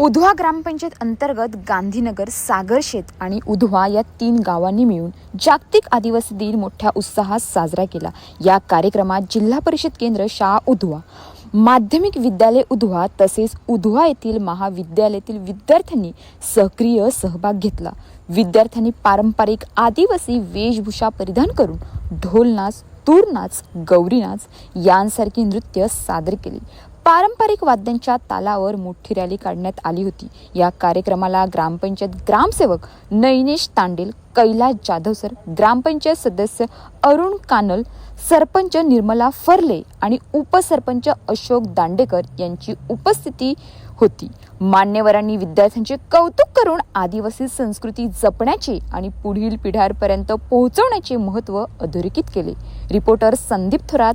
उधवा ग्रामपंचायत अंतर्गत गांधीनगर सागरशेत आणि उधवा या तीन गावांनी मिळून जागतिक आदिवासी दिन मोठ्या उत्साहात साजरा केला. या कार्यक्रमात जिल्हा परिषद केंद्र शाळा उधवा माध्यमिक विद्यालय उधवा तसेच उधवा येथील महाविद्यालयातील विद्यार्थ्यांनी सक्रिय सहभाग घेतला. विद्यार्थ्यांनी पारंपरिक आदिवासी वेशभूषा परिधान करून ढोल नाच तूर नाच गौरी नाच यांसारखी नृत्य सादर केली. पारंपरिक वाद्यांच्या तालावर मोठी रॅली काढण्यात आली होती. या कार्यक्रमाला ग्रामपंचायत ग्रामसेवक नैनेश तांडेल कैलास जाधव सर ग्रामपंचायत सदस्य अरुण कानल सरपंच निर्मला फर्ले आणि उपसरपंच अशोक दांडेकर यांची उपस्थिती होती. मान्यवरांनी विद्यार्थ्यांचे कौतुक करून आदिवासी संस्कृती जपण्याचे आणि पुढील पिढ्यांपर्यंत पोहोचवण्याचे महत्त्व अधोरेखित केले. रिपोर्टर संदीप थोरात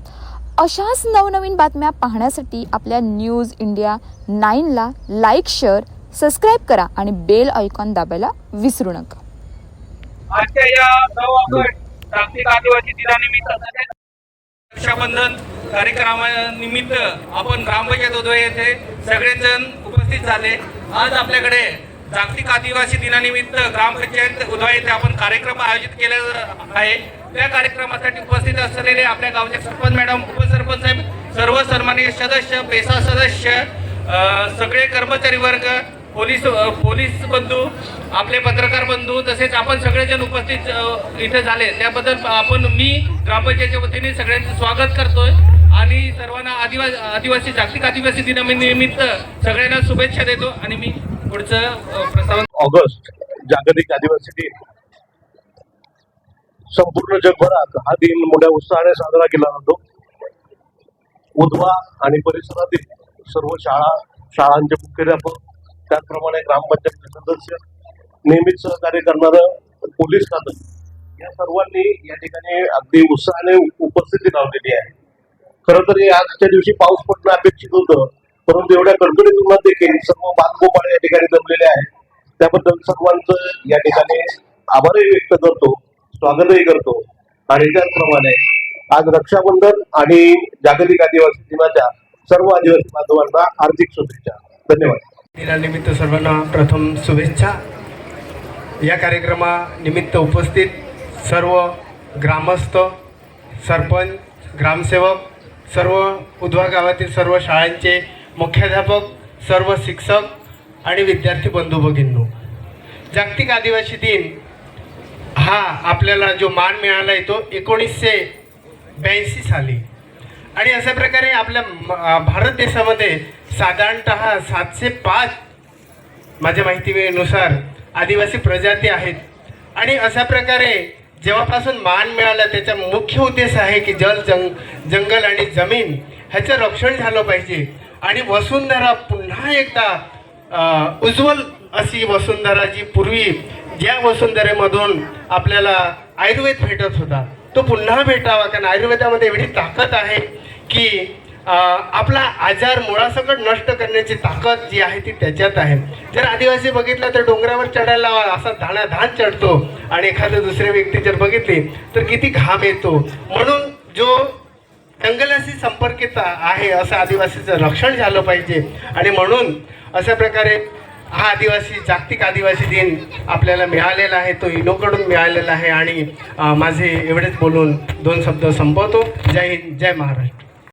अशाच नवनवीन बातम्या पाहण्यासाठी आपल्या न्यूज इंडिया नाईनला लाईक शेअर सबस्क्राईब करा आणि बेल आयकॉन दाबायला विसरू नका. आजच्या या नऊ ऑगस्ट जागतिक आदिवासी दिनानिमित्त तसेच रक्षाबंधन कार्यक्रमानिमित्त आपण ग्रामपंचायत उदय येथे सगळेजण उपस्थित झाले. आज आपल्याकडे जागतिक आदिवासी दिनानिमित्त ग्रामपंचायत उदय येथे आपण कार्यक्रम आयोजित केला आहे. त्या कार्यक्रमासाठी उपस्थित असलेले आपल्या गावचे सरपंच मॅडम उपसरपंच साहेब सर्व सन्माननीय सदस्य पेसा सदस्य सगळे कर्मचारी वर्ग पोलीस पोलीस बंधू आपले पत्रकार बंधू तसेच आपण सगळेजण उपस्थित इथे झाले. त्याबद्दल आपण मी ग्रामपंचायतच्या वतीने सगळ्यांचं स्वागत करतोय आणि सर्वांना आदिवासी आदिवासी जागतिक आदिवासी दिनानिमित्त सगळ्यांना शुभेच्छा देतो आणि मी पुढचं प्रस्ताव ऑगस्ट जागतिक आदिवासी दिन. संपूर्ण जगभरात हा दिन मोठ्या उत्साहाने साजरा केला जातो. उधवा आणि परिसरातील सर्व शाळा शाळांचे मुख्याध्यापक त्याचप्रमाणे ग्रामपंचायतचे सदस्य नेहमीच सहकार्य करणारं पोलीस खातं या सर्वांनी या ठिकाणी अगदी उत्साहाने उपस्थिती लावलेली आहे. खरं तर हे आजच्या दिवशी पाऊस पडणं अपेक्षित होतं परंतु एवढ्या कडकडीत देखील सर्व बालगोपाळ या ठिकाणी जमलेले आहेत. त्याबद्दल सर्वांचं या ठिकाणी आभारही व्यक्त करतो. स्वागतही करतो. आणि त्याचप्रमाणे आज रक्षाबंधन आणि जागतिक आदिवासी दिनाच्या सर्व आदिवासी बांधवांना हार्दिक शुभेच्छा. धन्यवाद. दिनानिमित्त सर्वांना प्रथम शुभेच्छा. या कार्यक्रमानिमित्त उपस्थित सर्व ग्रामस्थ सरपंच ग्रामसेवक सर्व उधवा गावातील सर्व शाळांचे मुख्याध्यापक सर्व शिक्षक आणि विद्यार्थी बंधू भगिनींनो जागतिक आदिवासी दिन हा आपल्याला जो मान मिळाला आहे तो एकोणीसशे ब्याऐंशी साली. आणि अशा प्रकारे आपल्या म- भारत देशामध्ये साधारणत सातशे पाच माझ्या माहितीनुसार आदिवासी प्रजाती आहेत. आणि अशा प्रकारे जेव्हापासून मान मिळाला त्याचा मुख्य उद्देश आहे की जल जंग जंगल आणि जमीन ह्याचं रक्षण झालं पाहिजे. आणि वसुंधरा पुन्हा एकदा उज्ज्वल अशी वसुंधरा जी पूर्वी ज्या वसुंधरेमधून आपल्याला आयुर्वेद भेटत होता तो पुन्हा भेटावा. कारण आयुर्वेदामध्ये एवढी ताकद आहे की आपला आजार मुळासकट नष्ट करण्याची ताकद जी आहे ती त्याच्यात आहे. जर आदिवासी बघितलं तर डोंगरावर चढायला असा धाणाधान चढतो आणि एखादं दुसऱ्या व्यक्ती जर बघितली तर किती घाम येतो. म्हणून जो जंगलाशी संपर्कित आहे असं आदिवासीचं रक्षण झालं पाहिजे. आणि म्हणून अशा प्रकारे हा आदिवासी जागतिक आदिवासी दिन आपल्याला मिळालेला आहे तो इनोकडून मिळालेला आहे आणि माझे एवढेच बोलून दोन शब्द संपवतो. जय हिंद जय महाराष्ट्र.